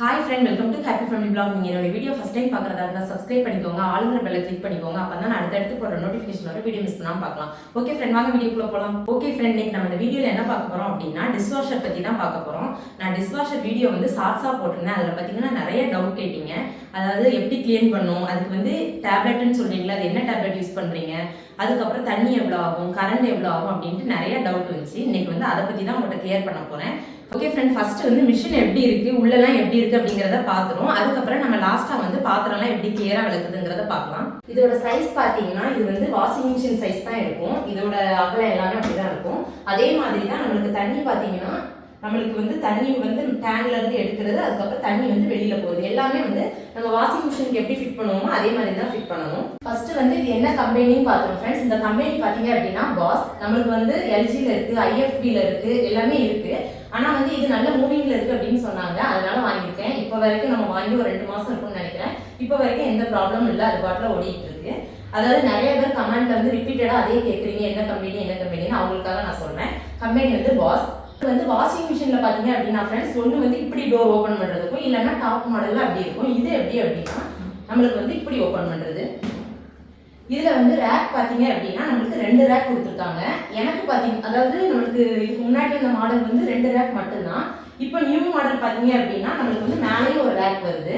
Hi friend welcome to happy family blog நீங்கள் என்னோட video first time பார்க்குறதா இருந்தால் சப்ஸ்கிரைப் பண்ணிக்கோங்க ஆளுங்கிற பெல்லை கிளிக் பண்ணிக்கோங்க. அப்போ தான் நான் அடுத்தடுத்து போகிற நோட்டிஃபிகேஷன் ஒரு வீடியோ மிஸ் பண்ணாமல் பார்க்கலாம். ஓகே ஃப்ரெண்ட் வாங்க வீடியோக்குள்ளே போகலாம் ஓகே ஃப்ரெண்ட் இன்னைக்கு நம்ம இந்த வீடியோவில் என்ன பார்க்க போகிறோம் அப்படின்னா டிஷ்வாஷர் பற்றி தான் பார்க்க போகிறோம் நான் டிஷ்வாஷர் வீடியோ வந்து ஷார்ட்ஸாக போட்டிருந்தேன். அதில் பார்த்தீங்கன்னா நிறைய டவுட் கேட்டீங்க. அதாவது எப்படி கிளீன் பண்ணும்? அதுக்கு வந்து டேப்லெட்னு சொல்கிறீங்களா அது என்ன டேப்லெட் யூஸ் பண்ணுறீங்க அதுக்கப்புறம் தண்ணி எவ்வளோ ஆகும்? கரண்ட் எவ்வளோ ஆகும்? அப்படின்ட்டு நிறைய டவுட் வந்துச்சு இன்னைக்கு வந்து அதை பற்றி தான் உங்கள்கிட்ட கிளியர் பண்ண போகிறேன் ஓகே ஃப்ரெண்ட் ஃபர்ஸ்ட் வந்து மிஷின் எப்படி இருக்கு உள்ளெல்லாம் எப்படி இருக்கு அப்படிங்கிறத பார்த்துரும் அதுக்கப்புறம் நம்ம லாஸ்டா வந்து பாத்திரம்லாம் எப்படி கிளியரா விளக்குதுங்கிறத பார்க்கலாம். இதோட சைஸ் பார்த்தீங்கன்னா இது வந்து வாஷிங் மிஷின் சைஸ் தான் இருக்கும். இதோட அகலம் எல்லாமே அப்படிதான் இருக்கும். அதே மாதிரி தான் நம்மளுக்கு தண்ணி பார்த்தீங்கன்னா நம்மளுக்கு வந்து தண்ணி வந்து டேங்க்ல இருந்து எடுக்கிறது அதுக்கப்புறம் தண்ணி வந்து வெளியில போகுது. எல்லாமே வந்து நம்ம வாஷிங் மிஷினுக்கு எப்படி ஃபிட் பண்ணுவோமோ அதே மாதிரி தான் ஃபிட் பண்ணணும் ஃபர்ஸ்ட் வந்து இது என்ன கம்பெனின்னு பார்த்தோம் ஃப்ரெண்ட்ஸ் இந்த கம்பெனி பார்த்தீங்க அப்படின்னா பாஸ் நம்மளுக்கு வந்து எல்ஜியில் இருக்கு ஐஎஃபில இருக்கு எல்லாமே இருக்கு. ஆனால் வந்து இது நல்ல மூவிங்ல இருக்கு அப்படின்னு சொன்னாங்க. அதனால வாங்கியிருக்கேன். இப்போ வரைக்கும் நம்ம வாங்கி ஒரு ரெண்டு மாசம் இருக்கும்னு நினைக்கிறேன். இப்போ வரைக்கும் எந்த ப்ராப்ளமும் இல்லை. அது பாட்டில் ஓடிட்டு இருக்கு அதாவது நிறைய பேர் கமெண்ட்ல வந்து ரிப்பீட்டடா அதே கேட்குறீங்க என்ன கம்பெனி என்ன கம்பெனின்னு அவங்களுக்காக நான் சொல்றேன் கம்பெனி வந்து பாஸ் வந்து வாஷிங் மிஷின்ல பாத்தீங்க அப்படின்னா ஃப்ரெண்ட்ஸ் ஒன்று வந்து இப்படி டோர் ஓப்பன் பண்றதுக்கும் இல்லைன்னா டாப் மாடல்ல அப்படி இருக்கும். இது எப்படி அப்படின்னா நம்மளுக்கு வந்து இப்படி ஓப்பன் பண்றது. இதில் வந்து ரேக் பார்த்தீங்க அப்படின்னா நம்மளுக்கு ரெண்டு ரேக் கொடுத்துருக்காங்க. எனக்கு பார்த்தீங்க அதாவது நம்மளுக்கு இதுக்கு முன்னாடி இந்த மாடல் வந்து ரெண்டு ரேக் மட்டும்தான். இப்போ நியூ மாடல் பார்த்தீங்க அப்படின்னா நம்மளுக்கு வந்து மேலேயும் ஒரு ரேக் வருது.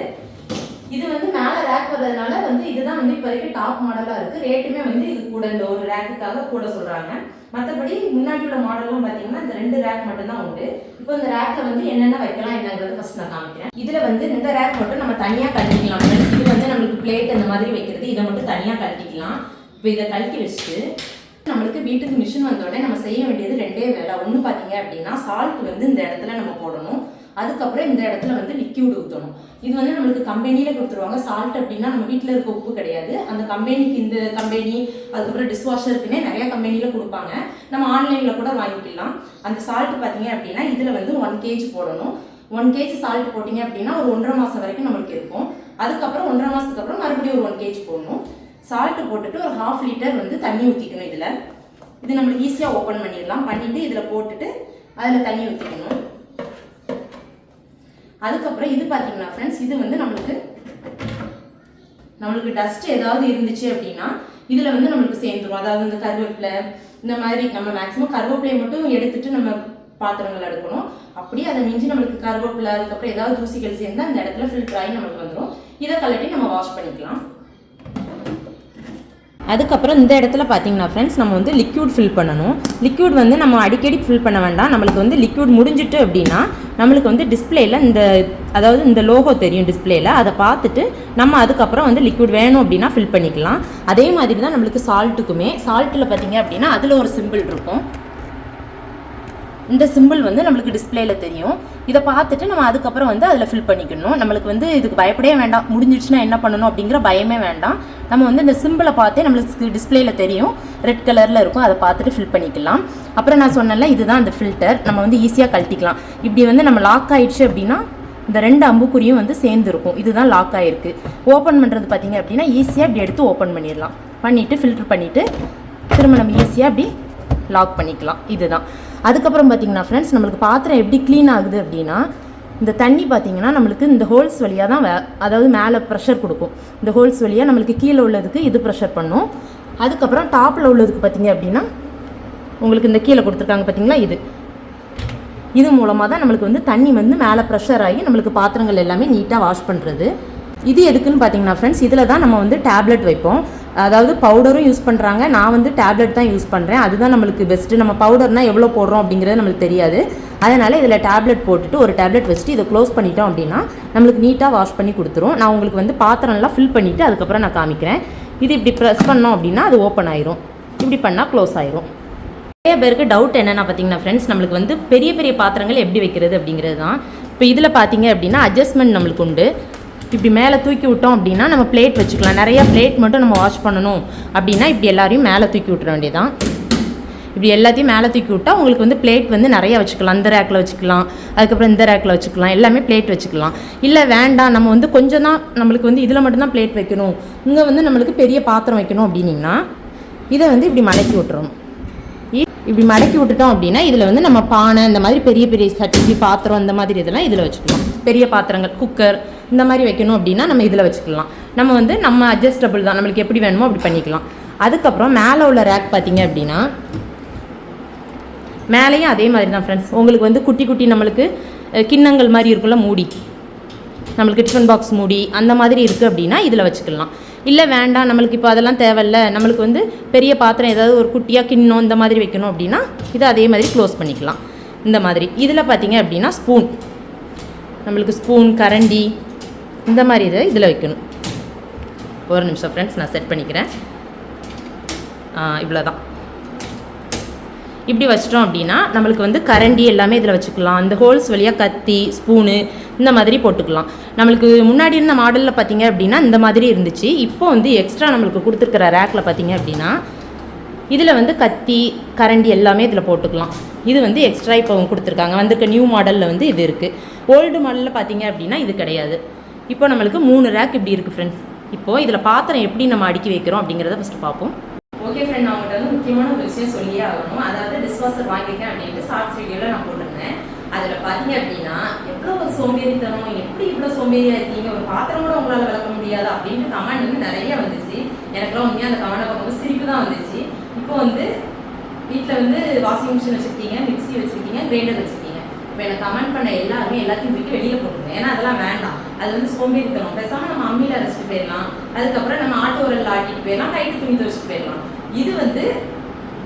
இது வந்து மேலே ரேக் வர்றதுனால வந்து இதுதான் வந்து இப்போ வரைக்கும் டாப் மாடலாக இருக்குது ரேட்டுமே வந்து இது கூட இந்த ஒரு ரேக்குக்காக கூட சொல்கிறாங்க மற்றபடி முன்னாடி உள்ள மாடலும் பார்த்தீங்கன்னா இந்த ரெண்டு ரேக் மட்டும்தான் உண்டு. இப்போ இந்த ரேக்கில் வந்து என்னென்ன வைக்கலாம் என்னங்கிறது ஃபஸ்ட் நான் காமிக்கிறேன். இதில் வந்து இந்த ரேக் மட்டும் நம்ம தனியாக கட்டிக்கலாம் வந்து நம்மளுக்கு பிளேட் அந்த மாதிரி வைக்கிறது இதை மட்டும் தனியாக கழட்டிக்கலாம். இப்போ இதை கழட்டி வச்சுட்டு நம்மளுக்கு வீட்டுக்கு மிஷின் வந்த உடனே நம்ம செய்ய வேண்டியது ரெண்டே வேலை ஒன்று பார்த்தீங்க அப்படின்னா சால்ட் வந்து இந்த இடத்துல நம்ம போடணும். அதுக்கப்புறம் இந்த இடத்துல வந்து லிக்யூட் ஊற்றணும் இது வந்து நம்மளுக்கு கம்பெனியில் கொடுத்துருவாங்க. சால்ட் அப்படின்னா நம்ம வீட்டில் இருக்க உப்பு கிடையாது. அந்த கம்பெனிக்கு இந்த கம்பெனி அதுக்கப்புறம் டிஷ்வாஷருக்குன்னே நிறைய கம்பெனியில் கொடுப்பாங்க. நம்ம ஆன்லைனில் கூட வாங்கிக்கலாம். அந்த சால்ட் பார்த்தீங்க அப்படின்னா இதில் வந்து ஒன் கேஜ் போடணும். ஒன் கேஜி சால்ட் போட்டிங்க அப்படின்னா ஒரு ஒன்றரை மாதம் வரைக்கும் நம்மளுக்கு இருக்கும். அதுக்கப்புறம் ஒன்றரை மாதத்துக்கு அப்புறம் மறுபடியும் ஒரு ஒன் கேஜ் போடணும். சால்ட்டு போட்டுட்டு ஒரு ஹாஃப் லிட்டர் வந்து தண்ணி ஊற்றிக்கணும் இதில். இது நம்மளுக்கு ஈஸியாக ஓப்பன் பண்ணிடலாம். பண்ணிவிட்டு இதில் போட்டுட்டு அதில் தண்ணி ஊற்றிக்கணும் அதுக்கப்புறம் இது பார்த்தீங்கன்னா ஃப்ரெண்ட்ஸ் இது வந்து நம்மளுக்கு நம்மளுக்கு டஸ்ட் ஏதாவது இருந்துச்சு அப்படின்னா இதில் வந்து நம்மளுக்கு சேர்ந்துரும். அதாவது இந்த கருவேப்பிலை இந்த மாதிரி நம்ம மேக்ஸிமம் கருவேப்பிலையை மட்டும் எடுத்துட்டு நம்ம பாத்திரங்கள் எடுக்கணும் அப்படியே அதை மிஞ்சி நம்மளுக்கு கருவேப்பிலை அதுக்கப்புறம் ஏதாவது தூசிகள் சேர்ந்து அந்த இடத்துல ஃபில்டர் ஆகி நம்மளுக்கு வந்துடும் இதை கலட்டி நம்ம வாஷ் பண்ணிக்கலாம். அதுக்கப்புறம் இந்த இடத்துல பார்த்தீங்கன்னா ஃப்ரெண்ட்ஸ் நம்ம வந்து லிக்யூட் ஃபில் பண்ணணும். லிக்யூட் வந்து நம்ம அடிக்கடி ஃபில் பண்ண வேண்டாம். நம்மளுக்கு வந்து லிக்யூட் முடிஞ்சிட்டு அப்படின்னா நம்மளுக்கு வந்து டிஸ்பிளேயில் இந்த அதாவது இந்த லோகோ தெரியும் டிஸ்பிளேயில் அதை பார்த்துட்டு நம்ம அதுக்கப்புறம் வந்து லிக்யூட் வேணும் அப்படின்னா ஃபில் பண்ணிக்கலாம். அதே மாதிரி தான் நம்மளுக்கு சால்ட்டுக்குமே சால்ட்டில் பார்த்தீங்க அப்படின்னா அதில் ஒரு சிம்பிள் இருக்கும். இந்த சிம்பிள் வந்து நம்மளுக்கு டிஸ்பிளேல தெரியும். இதை பார்த்துட்டு நம்ம அதுக்கப்புறம் வந்து அதில் ஃபில் பண்ணிக்கணும். நம்மளுக்கு வந்து இதுக்கு பயப்படவே வேண்டாம். முடிஞ்சிடுச்சுன்னா என்ன பண்ணணும் அப்படிங்கிற பயமே வேண்டாம். நம்ம வந்து இந்த சிம்பிளை பார்த்தே நம்மளுக்கு டிஸ்பிளேல தெரியும். ரெட் கலரில் இருக்கும். அதை பார்த்துட்டு ஃபில் பண்ணிக்கலாம். அப்புறம் நான் சொன்னல இதுதான் அந்த ஃபில்டர் நம்ம வந்து ஈஸியாக கழட்டிக்கலாம். இப்படி வந்து நம்ம லாக் ஆயிடுச்சு அப்படின்னா இந்த ரெண்டு அம்புக்குறியும் வந்து சேர்ந்துருக்கும். இதுதான் லாக் ஆகிருக்கு ஓப்பன் பண்ணுறது பார்த்தீங்க அப்படின்னா ஈஸியாக இப்படி எடுத்து ஓப்பன் பண்ணிடலாம். பண்ணிவிட்டு ஃபில்டர் பண்ணிவிட்டு திரும்ப நம்ம ஈஸியாக அப்படி லாக் பண்ணிக்கலாம். இதுதான். அதுக்கப்புறம் பார்த்தீங்கன்னா ஃப்ரெண்ட்ஸ் நம்மளுக்கு பாத்திரம் எப்படி க்ளீன் ஆகுது அப்படின்னா இந்த தண்ணி பார்த்தீங்கன்னா நம்மளுக்கு இந்த ஹோல்ஸ் வழியாக தான் வே அதாவது மேலே ப்ரெஷர் கொடுக்கும். இந்த ஹோல்ஸ் வழியாக நம்மளுக்கு கீழே உள்ளதுக்கு இது ப்ரெஷர் பண்ணும். அதுக்கப்புறம் டாப்பில் உள்ளதுக்கு பார்த்தீங்க அப்படின்னா உங்களுக்கு இந்த கீழே கொடுத்துருக்காங்க பார்த்தீங்களா இது. இது மூலமாக தான் நம்மளுக்கு வந்து தண்ணி வந்து மேலே ப்ரெஷர் ஆகி நம்மளுக்கு பாத்திரங்கள் எல்லாமே நீட்டாக வாஷ் பண்ணுறது இது எதுக்குன்னு பார்த்தீங்கன்னா ஃப்ரெண்ட்ஸ் இதில் தான் நம்ம வந்து டேப்லெட் வைப்போம். அதாவது பவுடரும் யூஸ் பண்ணுறாங்க நான் வந்து டேப்லெட் தான் யூஸ் பண்ணுறேன் அதுதான் நம்மளுக்கு பெஸ்ட்டு நம்ம பவுடர்னால் எவ்வளோ போடுறோம் அப்படிங்கிறது நம்மளுக்கு தெரியாது. அதனால் இதில் டேப்லெட் போட்டுட்டு ஒரு டேப்லெட் வச்சுட்டு இதை க்ளோஸ் பண்ணிட்டோம் அப்படின்னா நம்மளுக்கு நீட்டாக வாஷ் பண்ணி கொடுத்துரும். நான் உங்களுக்கு வந்து பாத்திரம்லாம் ஃபில் பண்ணிவிட்டு அதுக்கப்புறம் நான் காமிக்கிறேன். இது இப்படி ப்ரெஸ் பண்ணோம் அப்படின்னா அது ஓப்பன் ஆயிரும். இப்படி பண்ணால் க்ளோஸ் ஆயிரும். நிறைய பேருக்கு டவுட் என்னென்னா பார்த்தீங்கன்னா ஃப்ரெண்ட்ஸ் நம்மளுக்கு வந்து பெரிய பெரிய பாத்திரங்கள் எப்படி வைக்கிறது அப்படிங்கிறது தான். இப்போ இதில் பார்த்தீங்க அப்படின்னா அட்ஜஸ்ட்மெண்ட் நம்மளுக்கு உண்டு. இப்படி மேலே தூக்கி விட்டோம் அப்படின்னா நம்ம பிளேட் வச்சுக்கலாம். நிறைய பிளேட் மட்டும் நம்ம வாஷ் பண்ணணும் அப்படின்னா இப்படி எல்லாரையும் மேலே தூக்கி விட்டுற வேண்டியதான் இப்படி எல்லாத்தையும் மேலே தூக்கி விட்டால் உங்களுக்கு வந்து பிளேட் வந்து நிறைய வச்சுக்கலாம். அந்த ரேக்கில் வச்சுக்கலாம். அதுக்கப்புறம் இந்த ரேக்கில் வச்சுக்கலாம். எல்லாமே பிளேட் வச்சுக்கலாம். இல்லை வேண்டாம் நம்ம வந்து கொஞ்சம் தான் நம்மளுக்கு வந்து இதில் மட்டும்தான் பிளேட் வைக்கணும். இங்கே வந்து நம்மளுக்கு பெரிய பாத்திரம் வைக்கணும் அப்படின்னிங்கன்னா இதை வந்து இப்படி மடக்கி விட்டுறோம் இ- இப்படி மடக்கி விட்டுட்டோம் அப்படின்னா இதில் வந்து நம்ம பானை இந்த மாதிரி பெரிய பெரிய சட்டி பாத்திரம் இந்த மாதிரி இதெல்லாம் இதில் வச்சுக்கலாம். பெரிய பாத்திரங்கள் குக்கர் இந்த மாதிரி வைக்கணும் அப்படின்னா நம்ம இதில் வச்சுக்கலாம். நம்ம வந்து நம்ம அட்ஜஸ்டபிள் தான். நம்மளுக்கு எப்படி வேணுமோ அப்படி பண்ணிக்கலாம். அதுக்கப்புறம் மேலே உள்ள ரேக் பார்த்தீங்க அப்படின்னா மேலேயும் அதே மாதிரி தான் ஃப்ரெண்ட்ஸ் உங்களுக்கு வந்து குட்டி குட்டி நம்மளுக்கு கிண்ணங்கள் மாதிரி இருக்குல்ல மூடி. நம்மளுக்கு டிஃபன் பாக்ஸ் மூடி அந்த மாதிரி இருக்குது அப்படின்னா இதில் வச்சுக்கலாம். இல்லை வேண்டாம் நம்மளுக்கு இப்போ அதெல்லாம் தேவையில்ல. நம்மளுக்கு வந்து பெரிய பாத்திரம் ஏதாவது ஒரு குட்டியாக கிண்ணம் இந்த மாதிரி வைக்கணும் அப்படின்னா இதை அதே மாதிரி க்ளோஸ் பண்ணிக்கலாம். இந்த மாதிரி. இதில் பார்த்தீங்க அப்படின்னா ஸ்பூன் நம்மளுக்கு ஸ்பூன் கரண்டி இந்த மாதிரி இதை இதில் வைக்கணும். ஒரு நிமிஷம் ஃப்ரெண்ட்ஸ் நான் செட் பண்ணிக்கிறேன். இவ்வளோ தான் இப்படி வச்சிட்டோம் அப்படின்னா நம்மளுக்கு வந்து கரண்டி எல்லாமே இதில் வச்சுக்கலாம். இந்த ஹோல்ஸ் வழியாக கத்தி ஸ்பூனு இந்த மாதிரி போட்டுக்கலாம். நம்மளுக்கு முன்னாடி இருந்த மாடலில் பார்த்தீங்க அப்படின்னா இந்த மாதிரி இருந்துச்சு. இப்போ வந்து எக்ஸ்ட்ரா நம்மளுக்கு கொடுத்துருக்கிற ரேக்கில் பார்த்தீங்க அப்படின்னா இதில் வந்து கத்தி கரண்டி எல்லாமே இதில் போட்டுக்கலாம். இது வந்து எக்ஸ்ட்ரா இப்போ கொடுத்துருக்காங்க. வந்திருக்க நியூ மாடலில் வந்து இது இருக்குது ஓல்டு மாடலில் பார்த்தீங்க அப்படின்னா இது கிடையாது. இப்போ நம்மளுக்கு மூணு ரேக் இப்படி இருக்குது ஃப்ரெண்ட்ஸ் இப்போது இதில் பாத்திரம் எப்படி நம்ம அடுக்கி வைக்கிறோம் அப்படிங்கிறத ஃபஸ்ட்டு பார்ப்போம். ஓகே ஃப்ரெண்ட் நான் உங்கள்கிட்ட வந்து முக்கியமான ஒரு விஷயம் சொல்லியே ஆகணும். அதாவது டிஸ்வாஷர் வாங்கியிருக்கேன் அப்படின்ட்டு ஷார்ட்ஸ் வீடியோவில் நான் போட்டிருந்தேன். அதில் பார்த்தீங்க அப்படின்னா எவ்வளோ ஒரு சோம்பேறித்தனம் எப்படி இவ்வளோ சோம்பேறியாக இருக்கீங்க? ஒரு பாத்திரம் கூட உங்களால் விளக்க முடியாது அப்படின்ட்டு கமெண்ட் வந்து நிறைய வந்துச்சு. எனக்குலாம் உண்மையாக அந்த கமெண்டை பார்க்கும்போது சிரிப்பு தான் வந்துச்சு. இப்போ வந்து வீட்டில் வந்து வாஷிங் மிஷின் வச்சுருக்கீங்க மிக்ஸி வச்சுருக்கீங்க கிரைண்டர் வச்சுருக்கீங்க. இப்போ எனக்கு கமெண்ட் பண்ண எல்லாருமே எல்லாத்தையும் தூக்கி வெளியில் போட்டுருங்க ஏன்னா அதெல்லாம் வேண்டாம். அது வந்து சோம்பேறித்தனம். பேசாமல் நம்ம அம்மியில் அரைச்சிட்டு போயிடலாம். அதுக்கப்புறம் நம்ம ஆட்டோ உரல்ல ஆட்டிட்டு போயிடலாம். கைட்டு துணி துவச்சிட்டு போயிடலாம். இது வந்து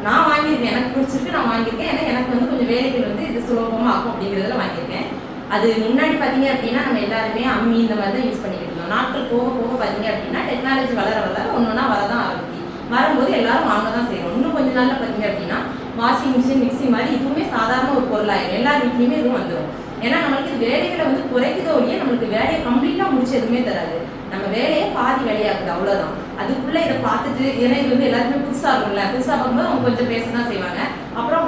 நான் வாங்கியிருக்கேன். எனக்கு பிடிச்சிருக்கு. நான் வாங்கியிருக்கேன். ஏன்னா எனக்கு வந்து கொஞ்சம் வேலைகள் வந்து இது சுலபமாக ஆகும் அப்படிங்கிறதுல வாங்கியிருக்கேன். அது முன்னாடி பார்த்தீங்க அப்படின்னா நம்ம எல்லாருமே அம்மி இந்த மாதிரி தான் யூஸ் பண்ணிக்கிட்டு இருந்தோம். நாட்கள் போக போக பார்த்தீங்க அப்படின்னா டெக்னாலஜி வளர வளர ஒன்று ஒன்றா வரதான் ஆரம்பிக்கும் வரும்போது எல்லாரும் வாங்க தான் செய்யணும் இன்னும் கொஞ்ச நாளில் பார்த்தீங்க அப்படின்னா வாஷிங் மிஷின் மிக்ஸி மாதிரி இதுவுமே சாதாரண ஒரு பொருளாயிரும் எல்லா வீட்லையுமே இதுவும் வந்துடும் ஏன்னா நம்மளுக்கு வேலைகளை வந்து குறைக்குதோ ஒழிய நம்மளுக்கு வேலையை கம்ப்ளீட்டாக முடிச்சு எதுவுமே தராது. நம்ம வேலையே பாதி வேலையாகுது அவ்வளோதான் அதுக்குள்ளே இதை பார்த்துட்டு ஏன்னா இது வந்து எல்லாருமே புதுசாக இருக்கும்ல. புதுசாக பார்க்கும்போது அவங்க கொஞ்சம் பேச தான் செய்வாங்க. அப்புறம்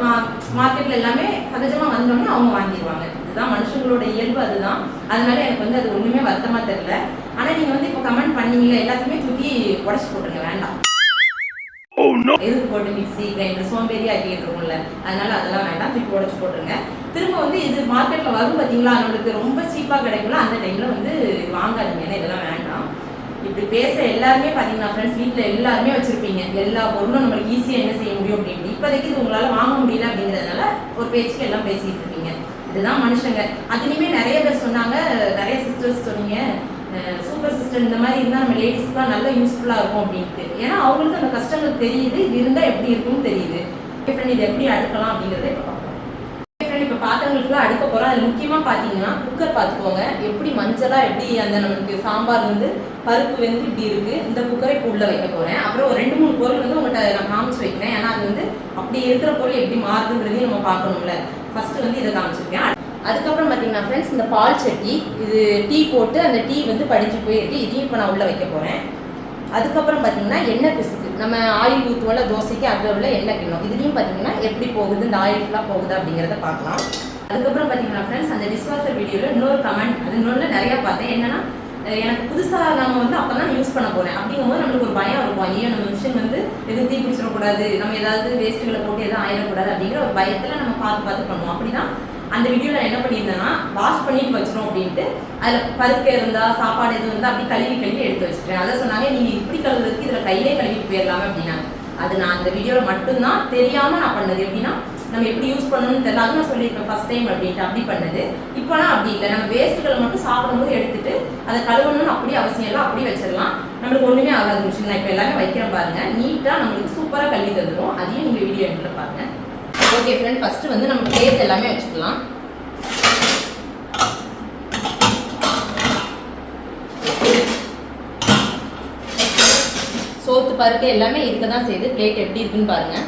மார்க்கெட்டில் எல்லாமே சகஜமாக வந்தோடனே அவங்க வாங்கிடுவாங்க இதுதான் மனுஷங்களோட இயல்பு அதுதான். அதனால எனக்கு வந்து அது ஒன்றுமே வருத்தமாக தெரியல. ஆனால் நீங்கள் வந்து இப்போ கமெண்ட் பண்ணீங்களே எல்லாத்தையுமே தூக்கி உடச்சி போட்டுருங்க. வேண்டாம். எதுக்கு போட்டு மிக்ஸி கிரைண்டர் சோம்பேறி ஆக்கிட்டு இருக்கும்ல அதனால அதெல்லாம் வேண்டாம். திருப்பி உடச்சு போட்டுருங்க. திரும்ப வந்து இது மார்க்கெட்ல வரும் பாத்தீங்களா? நம்மளுக்கு ரொம்ப சீப்பா கிடைக்கும்ல. அந்த டைம்ல வந்து வாங்காதீங்க. ஏன்னா இதெல்லாம் வேண்டாம். இப்படி பேச எல்லாருமே பாத்தீங்கன்னா ஃப்ரெண்ட்ஸ் வீட்ல எல்லாருமே வச்சிருப்பீங்க. எல்லா பொருளும் நம்மளுக்கு ஈஸியா என்ன செய்ய முடியும் அப்படின்னு. இப்போதைக்கு இது உங்களால வாங்க முடியல அப்படிங்கறதுனால ஒரு பேச்சுக்கு எல்லாம் பேசிட்டு இருக்கீங்க. இதுதான் மனுஷங்க. அதுலயுமே நிறைய பேர் சொன்னாங்க. நிறைய சிஸ்டர்ஸ் சொன்னீங்க. சூப்பர் சிஸ்டர் இந்த மாதிரி இருந்தால் நம்ம லேடிஸ்க்குலாம் நல்ல யூஸ்ஃபுல்லாக இருக்கும் அப்படின்ட்டு. ஏன்னா அவங்களுக்கு அந்த கஷ்டங்கள் தெரியுது இது இருந்தால் எப்படி இருக்கும்னு தெரியுது. ஃப்ரெண்ட் இதை எப்படி அடுக்கலாம் அப்படிங்கிறத இப்போ பார்க்கலாம் ஃப்ரெண்ட் இப்போ பாத்திரங்களுக்குலாம் அடுக்க போகிறோம் அதில் முக்கியமாக பார்த்தீங்கன்னா குக்கர் பார்த்துக்கோங்க எப்படி மஞ்சளாக எப்படி அந்த நம்மளுக்கு சாம்பார் வந்து பருப்பு வந்து இப்படி இருக்குது இந்த குக்கரை இப்போ உள்ளே வைக்க போகிறேன் அப்புறம் ஒரு ரெண்டு மூணு பொருள் வந்து உங்கள்கிட்ட நான் காமிச்சு வைக்கிறேன். ஏன்னா அது வந்து அப்படி இருக்கிற பொருள் எப்படி மாறுதுங்கிறதையும் நம்ம பார்க்கணும்ல. ஃபஸ்ட்டு வந்து இதை காமிச்சிருக்கேன். அதுக்கப்புறம் பார்த்தீங்கன்னா ஃப்ரெண்ட்ஸ் இந்த பால் சட்டி இது டீ போட்டு அந்த டீ வந்து படிச்சு போயிருக்கு. இதையும் இப்போ நான் உள்ளே வைக்க போகிறேன் அதுக்கப்புறம் பார்த்தீங்கன்னா எண்ணெய் பிசுக்கு. நம்ம ஆயில் ஊற்றுவோம்ல தோசைக்கு அதில் உள்ள எண்ணெய் கிண்ணம். இதுலேயும் பார்த்தீங்கன்னா எப்படி போகுது இந்த ஆயில் ஃபுல்லாக போகுது அப்படிங்கிறத பார்க்கலாம். அதுக்கப்புறம் பார்த்தீங்கன்னா ஃப்ரெண்ட்ஸ் அந்த டிஸ்வாஷர் வீடியோவில் இன்னொரு கமெண்ட் அது இன்னொன்று நிறையா பார்த்தேன். என்னென்னா எனக்கு புதுசாக நம்ம வந்து அப்போ தான் யூஸ் பண்ண போகிறேன் அப்படிங்கும்போது நம்மளுக்கு ஒரு பயம் இருக்கும். ஐயோ நம்ம மிஷின் வந்து எதுவும் தீ பிடிச்சிடக்கூடாது நம்ம ஏதாவது வேஸ்ட்டுகளை போட்டு எதுவும் ஆயிடக்கூடாது அப்படிங்கிற ஒரு பயத்தில் நம்ம பார்த்து பார்த்து பண்ணுவோம். அப்படிதான் அந்த வீடியோவில் நான் என்ன பண்ணியிருந்தேன்னா வாஷ் பண்ணிட்டு வச்சிரும் அப்படின்ட்டு அதில் பருப்பு இருந்தால் சாப்பாடு எதுவும் இருந்தால் அப்படி கழுவி கழுவி எடுத்து வச்சுட்டேன். அதை சொன்னாங்க நீங்கள் இப்படி கழுவுறதுக்கு இதில் கையிலே கழுவிட்டு போயிடலாமே அப்படின்னாங்க. அது நான் அந்த வீடியோவில் மட்டும்தான் தெரியாமல் நான் பண்ணது. எப்படின்னா நம்ம எப்படி யூஸ் பண்ணணும்னு தெரியல. அது நான் சொல்லியிருப்பேன் ஃபர்ஸ்ட் டைம் அப்படின்ட்டு அப்படி பண்ணது. இப்போலாம் அப்படி இல்லை. நம்ம வேஸ்ட்டுகளை மட்டும் சாப்பிடும்போது எடுத்துட்டு அதை கழுவணும்னு அப்படி அவசியம் இல்லை. அப்படி வச்சிடலாம். நம்மளுக்கு ஒன்றுமே ஆகாது மிஷின் நான் இப்போ எல்லாமே வைக்கிறேன் பாருங்க. நீட்டாக நம்மளுக்கு சூப்பராக கழுவி தந்துடும் அதையும் நீங்கள் வீடியோ எண்டில் பாருங்கள் ஓகே ஃப்ரெண்ட் ஃபஸ்ட்டு வந்து நம்ம பிளேட் எல்லாமே வச்சுக்கலாம். சோத்து பருப்பு எல்லாமே இருக்க தான் செய்யுது. பிளேட் எப்படி இருக்குன்னு பாருங்கள்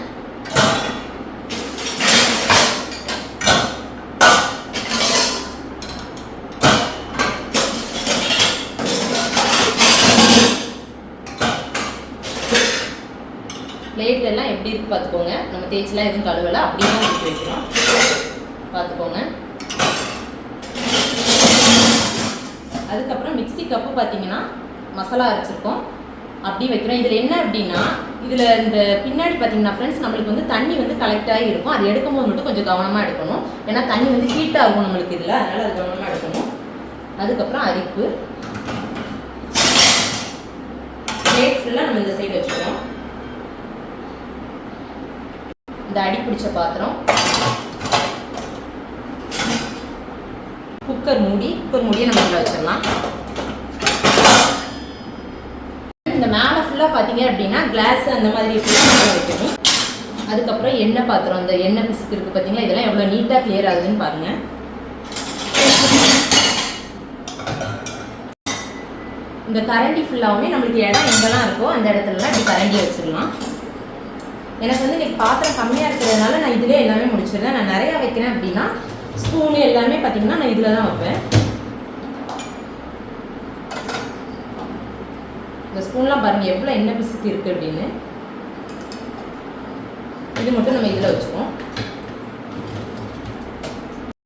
பிளேட் எல்லாம் எப்படி இருக்கு பார்த்துக்கோங்க நம்ம தேய்ச்சிலாம் எதுவும் கழுவலை அப்படியே ஊற்றி வைக்கிறோம். பார்த்துக்கோங்க. அதுக்கப்புறம் மிக்சி கப்பு பார்த்தீங்கன்னா மசாலா அரைச்சிருக்கோம். அப்படி வைக்கிறோம். இதில் என்ன அப்படின்னா இதில் இந்த பின்னாடி பார்த்தீங்கன்னா ஃப்ரெண்ட்ஸ் நம்மளுக்கு வந்து தண்ணி வந்து கலெக்டாகி இருக்கும். அது எடுக்கும்போது மட்டும் கொஞ்சம் கவனமாக எடுக்கணும். ஏன்னா தண்ணி வந்து ஹீட் ஆகும் நம்மளுக்கு இதில். அதனால் அது கவனமாக எடுக்கணும். அதுக்கப்புறம் அரிப்பு. பிளேட் ஃபுல்லாக நம்ம இந்த சைடு வச்சுக்கிறோம் இந்த அடி பிடிச்ச பாத்திரம். குக்கர் மூடி குக்கர் மூடியை நம்ம உள்ள வச்சிடலாம். இந்த மேலே ஃபுல்லாக பார்த்தீங்க அப்படின்னா கிளாஸ் அந்த மாதிரி வைக்கணும். அதுக்கப்புறம் எண்ணெய் பாத்திரம் அந்த எண்ணெய் பிசுக்கு இருக்குது பார்த்தீங்களா? இதெல்லாம் எவ்வளோ நீட்டாக கிளியர் ஆகுதுன்னு பாருங்கள் இந்த கரண்டி ஃபுல்லாகவுமே நம்மளுக்கு இடம் எங்கெல்லாம் இருக்கோ அந்த இடத்துலலாம் இப்படி கரண்டி வச்சிடலாம். எனக்கு வந்து இன்னைக்கு பாத்திரம் கம்மியாக இருக்கிறதுனால நான் இதிலே எல்லாமே முடிச்சிடுறேன். நான் நிறையா வைக்கிறேன் அப்படின்னா ஸ்பூனு எல்லாமே பார்த்தீங்கன்னா நான் இதில் தான் வைப்பேன். இந்த ஸ்பூன்லாம் பாருங்கள் எவ்வளோ எண்ணெய் பிசுக்கு இருக்குது அப்படின்னு. இது மட்டும் நம்ம இதில் வச்சுக்குவோம்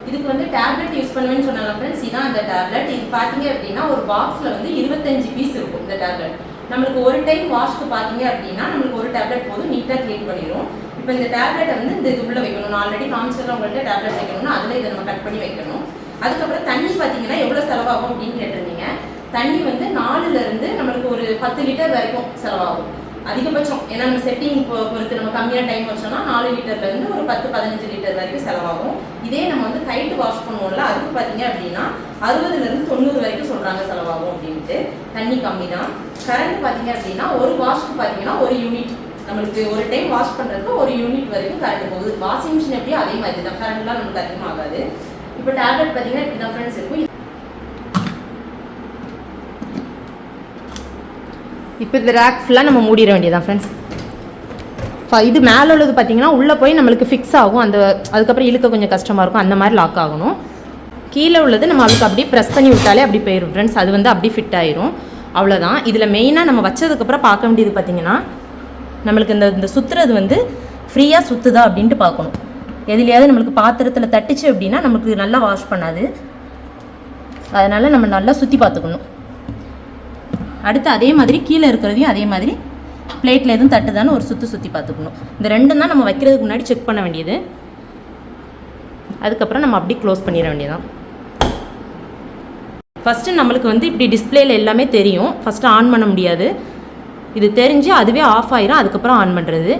இதுக்கு வந்து டேப்லெட் யூஸ் பண்ணுவேன்னு சொன்னாங்க ஃப்ரெண்ட்ஸ் இதான் அந்த டேப்லெட். இது பார்த்தீங்க அப்படின்னா ஒரு பாக்ஸில் வந்து இருபத்தஞ்சு பீஸ் இருக்கும் இந்த டேப்லெட். நம்மளுக்கு ஒரு டைம் வாஷ்க்கு பார்த்தீங்க அப்படின்னா நம்மளுக்கு ஒரு டேப்லெட் போதும் நீட்டாக க்ளீன் பண்ணிடும் இப்போ இந்த டேப்லெட்டை வந்து இந்த இது உள்ள வைக்கணும். நான் ஆல்ரெடி காமிச்சிடலாம் உங்கள்கிட்ட டேப்லெட் வைக்கணும்னா அதில் இதை நம்ம கட் பண்ணி வைக்கணும். அதுக்கப்புறம் தண்ணி பார்த்தீங்கன்னா எவ்வளோ செலவாகும் அப்படின்னு கேட்டிருந்தீங்க. தண்ணி வந்து நாலுலேருந்து நம்மளுக்கு ஒரு பத்து லிட்டர் வரைக்கும் செலவாகும். அதிகபட்சம். ஏன்னா நம்ம செட்டிங் பொறுத்து நம்ம கம்மியாக டைம் வச்சோம்னா நாலு லிட்டர்லேருந்து ஒரு பத்து பதினஞ்சு லிட்டர் வரைக்கும் செலவாகும். இதே நம்ம வந்து கைட்டு வாஷ் பண்ணுவோம்ல அதுக்கு பார்த்தீங்க அப்படின்னா அறுபதுலேருந்து தொண்ணூறு வரைக்கும் சொல்கிறாங்க செலவாகும் அப்படின்ட்டு. தண்ணி கம்மி தான். கரண்ட் பார்த்தீங்க அப்படின்னா ஒரு வாஷ்க்கு பார்த்தீங்கன்னா ஒரு யூனிட் நம்மளுக்கு ஒரு டைம் வாஷ் பண்ணுறதுக்கு ஒரு யூனிட் வரைக்கும் கரண்ட் போகுது. வாஷிங் மிஷின் எப்படியோ அதே மாதிரி தான் கரண்ட்லாம் நமக்கு அதிகமாகாது. இப்போ டேப்லெட் பார்த்தீங்கன்னா இப்படி தான் ஃப்ரெண்ட்ஸ் இருக்கும். இப்போ இந்த ரேக் ஃபுல்லாக நம்ம மூடிட வேண்டியதான் ஃப்ரெண்ட்ஸ் இது மேலே உள்ளது பார்த்தீங்கன்னா உள்ளே போய் நம்மளுக்கு ஃபிக்ஸ் ஆகும். அந்த அதுக்கப்புறம் இழுக்க கொஞ்சம் கஷ்டமாக இருக்கும். அந்த மாதிரி லாக் ஆகணும். கீழே உள்ளது நம்ம அதுக்கு அப்படியே ப்ரெஸ் பண்ணி விட்டாலே அப்படி போயிடும் ஃப்ரெண்ட்ஸ் அது வந்து அப்படி ஃபிட் ஆயிரும். அவ்வளோதான் இதில் மெயினாக நம்ம வச்சதுக்கப்புறம் பார்க்க வேண்டியது பார்த்தீங்கன்னா நம்மளுக்கு இந்த இந்த சுற்றுறது வந்து ஃப்ரீயாக சுற்றுதா அப்படின்ட்டு பார்க்கணும். எதுலையாவது நம்மளுக்கு பாத்திரத்தில் தட்டுச்சு அப்படின்னா நம்மளுக்கு நல்லா வாஷ் பண்ணாது. அதனால் நம்ம நல்லா சுற்றி பார்த்துக்கணும். அடுத்து அதே மாதிரி கீழே இருக்கிறதையும் அதே மாதிரி பிளேட்டில் எதுவும் தட்டுதான்னு ஒரு சுற்றி சுற்றி பார்த்துக்கணும். இந்த ரெண்டும் தான் நம்ம வைக்கிறதுக்கு முன்னாடி செக் பண்ண வேண்டியது. அதுக்கப்புறம் நம்ம அப்படி க்ளோஸ் பண்ணிட வேண்டியதான் ஃபஸ்ட்டு நம்மளுக்கு வந்து இப்படி டிஸ்பிளேல எல்லாமே தெரியும். ஃபஸ்ட்டு ஆன் பண்ண முடியாது. இது தெரிஞ்சு அதுவே ஆஃப் ஆயிரும். அதுக்கப்புறம் ஆன் பண்ணுறது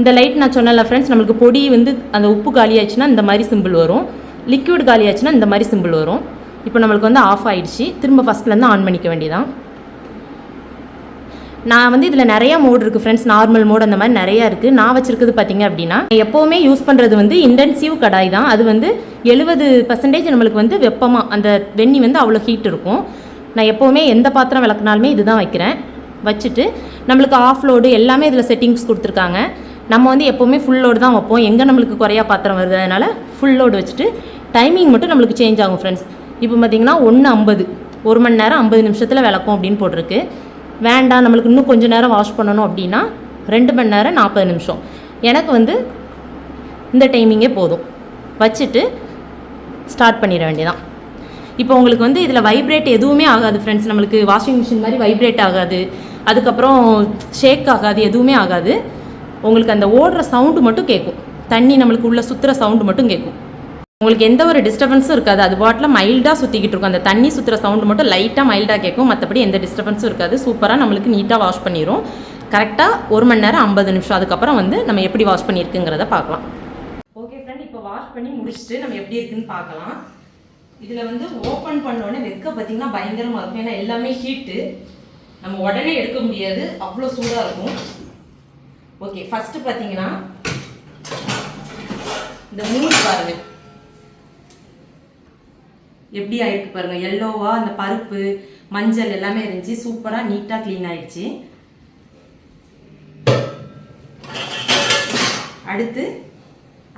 இந்த லைட் நான் சொன்னல ஃப்ரெண்ட்ஸ் நம்மளுக்கு பொடி வந்து அந்த உப்பு காலியாச்சுன்னா இந்த மாதிரி சிம்பிள் வரும். லிக்விட் காலியாச்சுன்னா இந்த மாதிரி சிம்பிள் வரும். இப்போ நம்மளுக்கு வந்து ஆஃப் ஆயிடுச்சு. திரும்ப ஃபஸ்ட்லேருந்து ஆன் பண்ணிக்க வேண்டியதான் நான் வந்து இதில் நிறையா மோட் இருக்குது ஃப்ரெண்ட்ஸ் நார்மல் மோட் அந்த மாதிரி நிறையா இருக்குது நான் வச்சுருக்குது பார்த்தீங்க அப்படின்னா எப்போவுமே யூஸ் பண்ணுறது வந்து இன்டென்சிவ் கடாய் தான். அது வந்து எழுபது பர்சன்டேஜ் நம்மளுக்கு வந்து வெப்பமாக அந்த வெண்ணி வந்து அவ்வளோ ஹீட் இருக்கும். நான் எப்போவுமே எந்த பாத்திரம் விளக்குனாலுமே இதுதான் வைக்கிறேன். வச்சுட்டு நம்மளுக்கு ஆஃப் லோடு எல்லாமே இதில் செட்டிங்ஸ் கொடுத்துருக்காங்க. நம்ம வந்து எப்போவுமே ஃபுல் லோடு தான் வைப்போம். எங்கே நம்மளுக்கு குறையா பாத்திரம் வருது? அதனால் ஃபுல் லோடு வச்சுட்டு டைமிங் மட்டும் நம்மளுக்கு சேஞ்ச் ஆகும் ஃப்ரெண்ட்ஸ் இப்போ பார்த்தீங்கன்னா ஒன்று ஐம்பது. ஒரு மணி நேரம் ஐம்பது நிமிஷத்தில் விளக்கும் அப்படின்னு போட்டிருக்கு. வேண்டாம் நம்மளுக்கு இன்னும் கொஞ்சம் நேரம் வாஷ் பண்ணணும் அப்படின்னா ரெண்டு மணி நேரம் நாற்பது நிமிஷம். எனக்கு வந்து இந்த டைமிங்கே போதும். வச்சுட்டு ஸ்டார்ட் பண்ணிட வேண்டியதான் இப்போ உங்களுக்கு வந்து இதில் வைப்ரேட் எதுவுமே ஆகாது ஃப்ரெண்ட்ஸ் நம்மளுக்கு வாஷிங் மிஷின் மாதிரி வைப்ரேட் ஆகாது. அதுக்கப்புறம் ஷேக் ஆகாது எதுவுமே ஆகாது. உங்களுக்கு அந்த ஓடுற சவுண்டு மட்டும் கேட்கும் தண்ணி நம்மளுக்கு உள்ள சுற்றுற சவுண்டு மட்டும் கேட்கும் உங்களுக்கு எந்த ஒரு டிஸ்டர்பன்ஸும் இருக்காது. அது பாட்டில் மைல்டாக சுற்றிக்கிட்டு இருக்கும். அந்த தண்ணி சுற்றுற சவுண்டு மட்டும் லைட்டாக மைல்டாக கேட்கும். மற்றபடி எந்த டிஸ்டர்பன்ஸும் இருக்காது. சூப்பராக நம்மளுக்கு நீட்டாக வாஷ் பண்ணிடும் கரெக்டாக ஒரு மணி நேரம் ஐம்பது நிமிஷம். அதுக்கப்புறம் வந்து நம்ம எப்படி வாஷ் பண்ணியிருக்குங்கிறத பார்க்கலாம். ஓகே ஃப்ரெண்ட் இப்போ வாஷ் பண்ணி முடிச்சுட்டு நம்ம எப்படி இருக்குன்னு பார்க்கலாம். இதில் வந்து ஓப்பன் பண்ணோடனே வெக்க பார்த்தீங்கன்னா பயங்கரமாக இருக்கும். ஏன்னா எல்லாமே ஹீட்டு நம்ம உடனே எடுக்க முடியாது. அவ்வளோ சூடாக இருக்கும். ஓகே ஃபஸ்ட்டு பார்த்தீங்கன்னா இந்த மூணு பாருங்கள் எப்படி ஆயிருக்கு பாருங்க. எல்லோவா அந்த பருப்பு மஞ்சள் எல்லாமே இருந்துச்சு சூப்பராக நீட்டாக க்ளீன் ஆயிடுச்சு. அடுத்து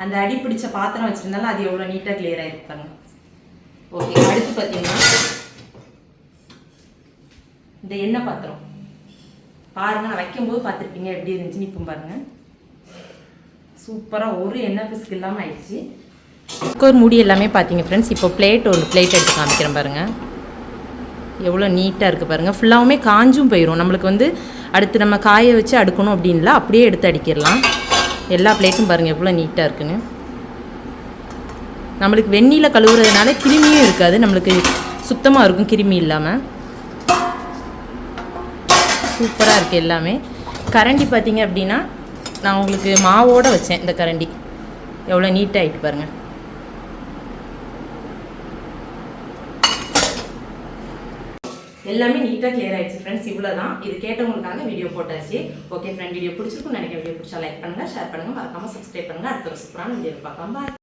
அந்த அடி பிடிச்ச பாத்திரம் வச்சிருந்தாலும் அது எவ்வளோ நீட்டாக கிளியர் ஆயிருக்கு பாருங்க. ஓகே அடுத்து பார்த்தீங்கன்னா இந்த எண்ணெய் பாத்திரம். பாருங்க நான் வைக்கும்போது பார்த்துருப்பீங்க எப்படி இருந்துச்சுன்னு இப்போ பாருங்க. சூப்பராக ஒரு எண்ணெய் பிசுக்கு இல்லாமல் ஆயிடுச்சு. குக்கர் மூடி எல்லாமே பார்த்தீங்க ஃப்ரெண்ட்ஸ் இப்போ பிளேட் ஒரு பிளேட் எடுத்து காமிக்கிறேன் பாருங்கள் எவ்வளோ நீட்டாக இருக்குது பாருங்கள் ஃபுல்லாகவுமே காஞ்சும் போயிடும் நம்மளுக்கு வந்து அடுத்து நம்ம காய வச்சு அடுக்கணும் அப்படின்லாம் அப்படியே எடுத்து அடிக்கிடலாம் எல்லா பிளேட்டும் பாருங்கள் எவ்வளோ நீட்டாக இருக்குன்னு. நம்மளுக்கு வெந்நீல கழுவுறதுனால கிருமியும் இருக்காது. நம்மளுக்கு சுத்தமாக இருக்கும் கிருமி இல்லாமல் சூப்பராக இருக்குது எல்லாமே. கரண்டி பார்த்தீங்க அப்படின்னா நான் உங்களுக்கு மாவோடு வச்சேன் இந்த கரண்டி. எவ்வளோ நீட்டாகிட்டு பாருங்கள் எல்லாமே நீட்டாக கிளியர் ஆயிடுச்சு ஃப்ரெண்ட்ஸ் இவ்வளோ தான் இது கேட்டவங்களுக்காக வீடியோ போட்டாச்சு. ஓகே ஃப்ரெண்ட் வீடியோ பிடிச்சிருக்கும் நினைக்கிற வீடியோ பிடிச்சா லைக் பண்ணுங்கள் ஷேர் பண்ணுங்கள் மறக்காமல் சப்ஸ்கிரைப் பண்ணுங்கள் அடுத்த ஒரு சூப்பரான வீடியோ பார்க்கலாம். பாய்